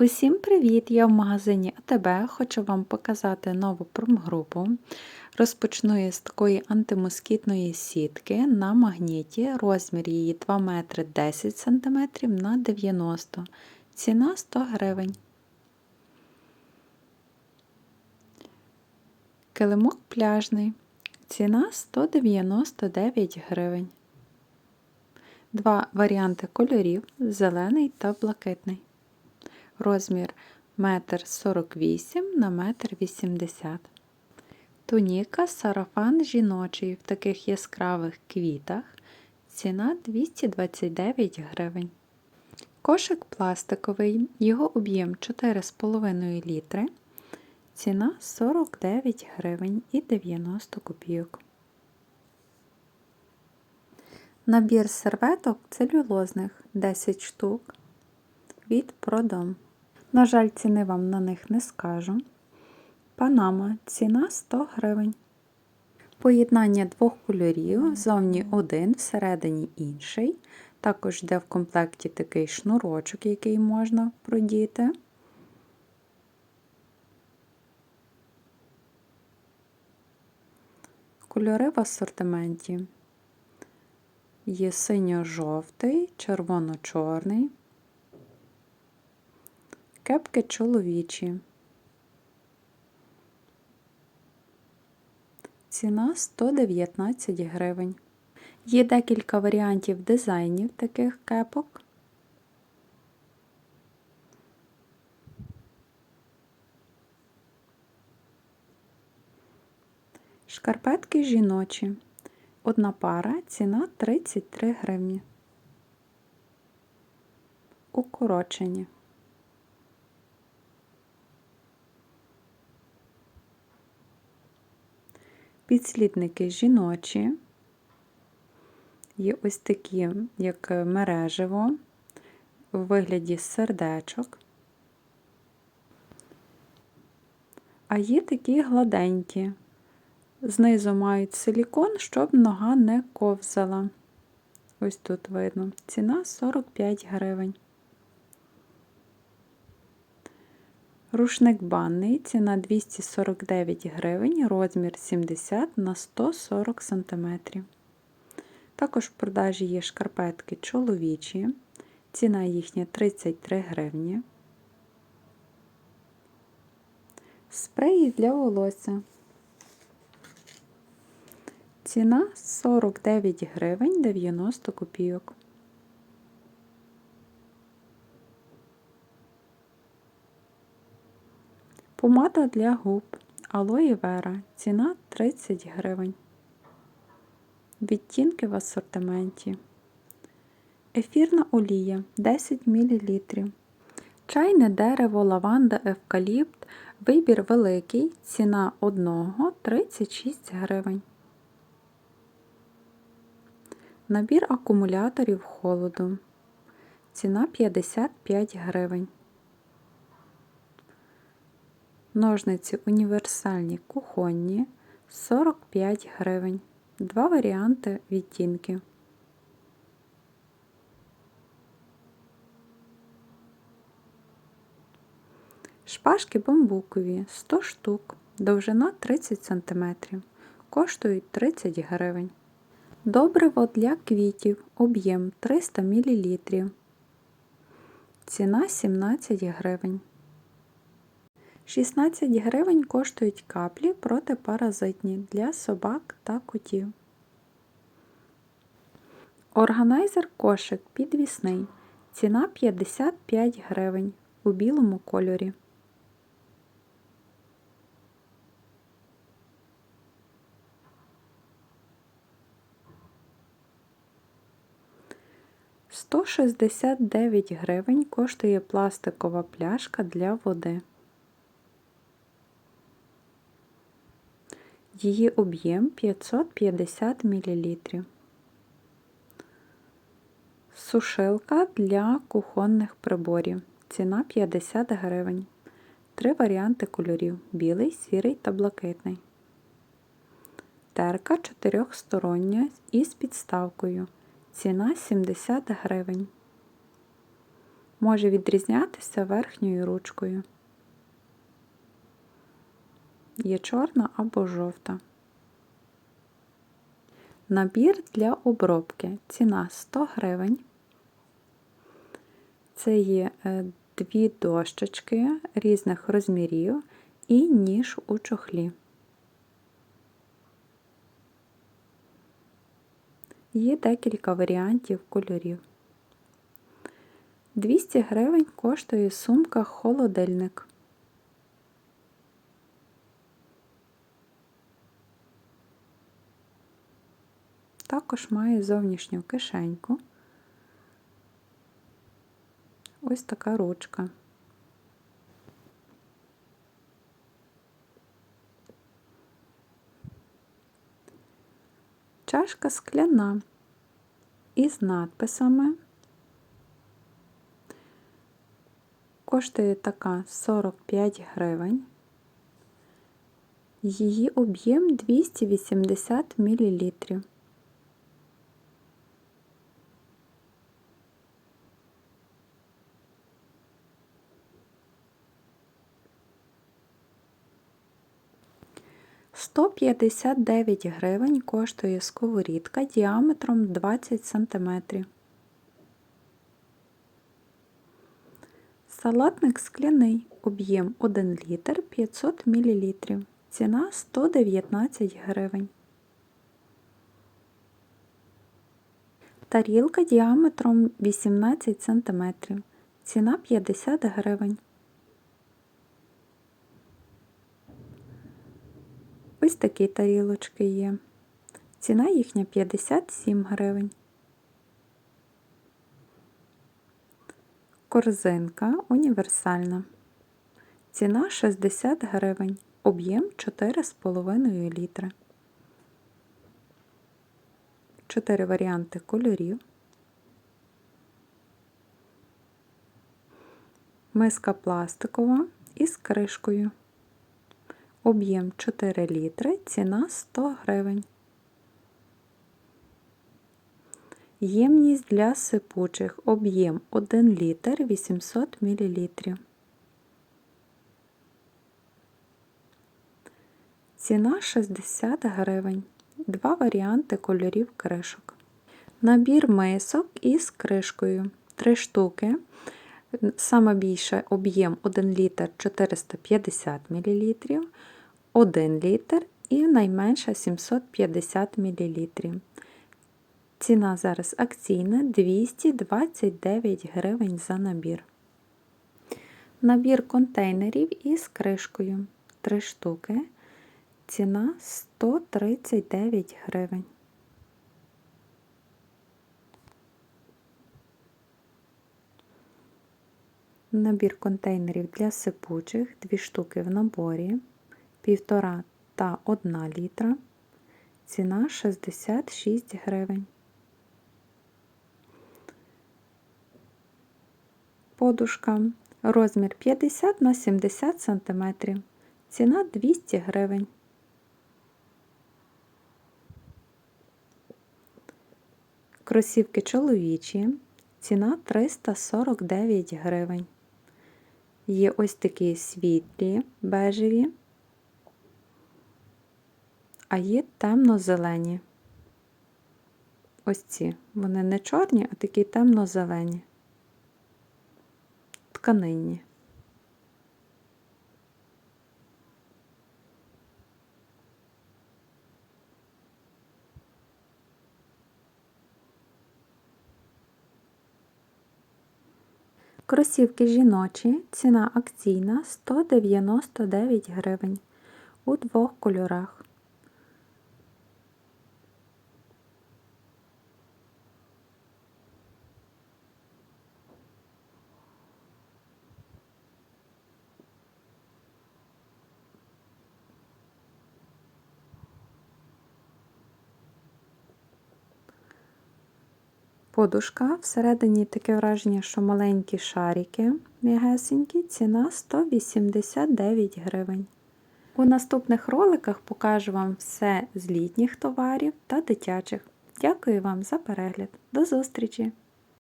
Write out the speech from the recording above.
Усім привіт! Я в магазині АТБ. Хочу вам показати нову промгрупу. Розпочну я з такої антимоскітної сітки на магніті. Розмір її 2 метри 10 см на 90 Ціна 100 гривень. Килимок пляжний. Ціна 199 гривень. Два варіанти кольорів зелений та блакитний розмір 1,48 на 1,80 м. Туніка сарафан жіночий в таких яскравих квітах. Ціна 229 гривень. Кошик пластиковий, його об'єм 4,5 літри. Ціна 49 гривень і 90 копійок. Набір серветок целюлозних 10 штук від Продом. На жаль, ціни вам на них не скажу. Панама ціна 100 гривень. Поєднання двох кольорів, зовні один, всередині інший. Також йде в комплекті такий шнурочок, який можна продіти. Кольори в асортименті є синьо-жовтий, червоно-чорний, Кепки чоловічі. Ціна 119 гривень. Є декілька варіантів дизайнів таких кепок. Шкарпетки жіночі. Одна пара, ціна 33 гривні. Укорочені. Підслідники жіночі, є ось такі, як мережево, у вигляді сердечок, а є такі гладенькі. Знизу мають силікон, щоб нога не ковзала. Ось тут видно. Ціна 45 гривень. Рушник банний, ціна 249 гривень, розмір 70 на 140 см. Також в продажі є шкарпетки чоловічі, ціна їхня 33 гривні. Спреї для волосся. Ціна 49 гривень 90 копійок. Помада для губ Алоє Вера. Ціна 30 гривень. Відтінки в асортименті. Ефірна олія 10 мл. Чайне дерево, лаванда, евкаліпт. Вибір великий. Ціна одного 36 гривень. Набір акумуляторів холоду. Ціна 55 гривень. Ножниці універсальні кухонні 45 гривень. Два варіанти відтінки. Шпажки бамбукові 100 штук, довжина 30 см, коштують 30 гривень. Добриво для квітів, об'єм 300 мл. Ціна 17 гривень. 16 гривень коштують каплі протипаразитні для собак та котів. Органайзер кошик підвісний. Ціна 55 гривень у білому кольорі. Сто шістдесят дев'ять гривень коштує пластикова пляшка для води. Її об'єм 550 мл. Сушилка для кухонних приборів. Ціна 50 гривень. Три варіанти кольорів білий, сірий та блакитний. Терка чотирьохстороння із підставкою. Ціна 70 гривень. може відрізнятися верхньою ручкою. Є чорна або жовта. Набір для обробки. Ціна 100 гривень. Це є е, дві дощечки різних розмірів і ніж у чохлі. Є декілька варіантів кольорів. 200 гривень коштує сумка холодильник. Також має зовнішню кишеньку. Ось така ручка. Чашка скляна із надписами. Коштує така 45 гривень. Її об'єм 280 мл. Сто п'ятдесят дев'ять гривень коштує сковорідка діаметром 20 см. Салатник скляний, об'єм 1 літр 500 мл. Ціна 119 гривень. Тарілка діаметром 18 см. Ціна 50 гривень. Ось такі тарілочки є. Ціна їхня 57 гривень. Корзинка універсальна. Ціна 60 гривень. Об'єм 4,5 літри. Чотири варіанти кольорів. Миска пластикова із кришкою. Об'єм 4 літри, ціна 100 гривень. Ємність для сипучих. Об'єм 1 літр 800 мл. Ціна 60 гривень. Два варіанти кольорів кришок. Набір мисок із кришкою. 3 штуки. Саме більше об'єм 1 літр 450 мл, 1 літр і найменша 750 мл. Ціна зараз акційна 229 гривень за набір. Набір контейнерів із кришкою 3 штуки. Ціна 139 гривень. Набір контейнерів для сипучих 2 штуки в наборі 1,5 та 1 літра. Ціна 66 гривень. Подушка. Розмір 50 на 70 см. Ціна 200 гривень. Кросівки чоловічі. Ціна 349 гривень. Є ось такі світлі, бежеві, а є темно-зелені. Ось ці. Вони не чорні, а такі темно-зелені тканинні. Кросівки жіночі, ціна акційна 199 гривень у двох кольорах. Подушка всередині таке враження, що маленькі шарики м'ягесенькі, ціна 189 гривень. У наступних роликах покажу вам все з літніх товарів та дитячих. Дякую вам за перегляд. До зустрічі!